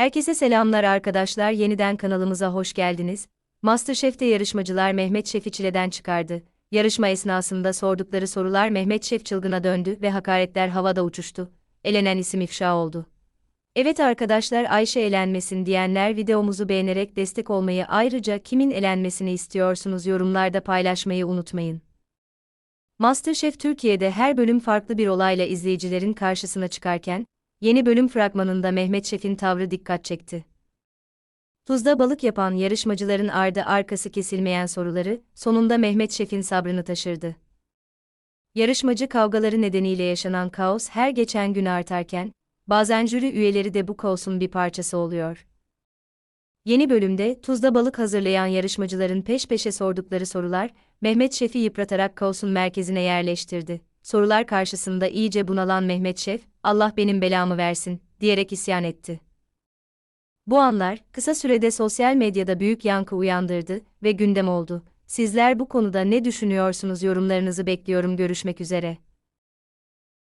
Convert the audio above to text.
Herkese selamlar arkadaşlar yeniden kanalımıza hoş geldiniz. Masterchef'te yarışmacılar Mehmet Şef'i çileden çıkardı. Yarışma esnasında sordukları sorular Mehmet Şef çılgına döndü ve hakaretler havada uçuştu. Elenen isim ifşa oldu. Evet arkadaşlar Ayşe elenmesin diyenler videomuzu beğenerek destek olmayı ayrıca kimin elenmesini istiyorsunuz yorumlarda paylaşmayı unutmayın. Masterchef Türkiye'de her bölüm farklı bir olayla izleyicilerin karşısına çıkarken, yeni bölüm fragmanında Mehmet Şef'in tavrı dikkat çekti. Tuzda balık yapan yarışmacıların ardı arkası kesilmeyen soruları, sonunda Mehmet Şef'in sabrını taşırdı. Yarışmacı kavgaları nedeniyle yaşanan kaos her geçen gün artarken, bazen jüri üyeleri de bu kaosun bir parçası oluyor. Yeni bölümde tuzda balık hazırlayan yarışmacıların peş peşe sordukları sorular, Mehmet Şef'i yıpratarak kaosun merkezine yerleştirdi. Sorular karşısında iyice bunalan Mehmet Şef, Allah benim belamı versin, diyerek isyan etti. Bu anlar, kısa sürede sosyal medyada büyük yankı uyandırdı ve gündem oldu. Sizler bu konuda ne düşünüyorsunuz yorumlarınızı bekliyorum görüşmek üzere.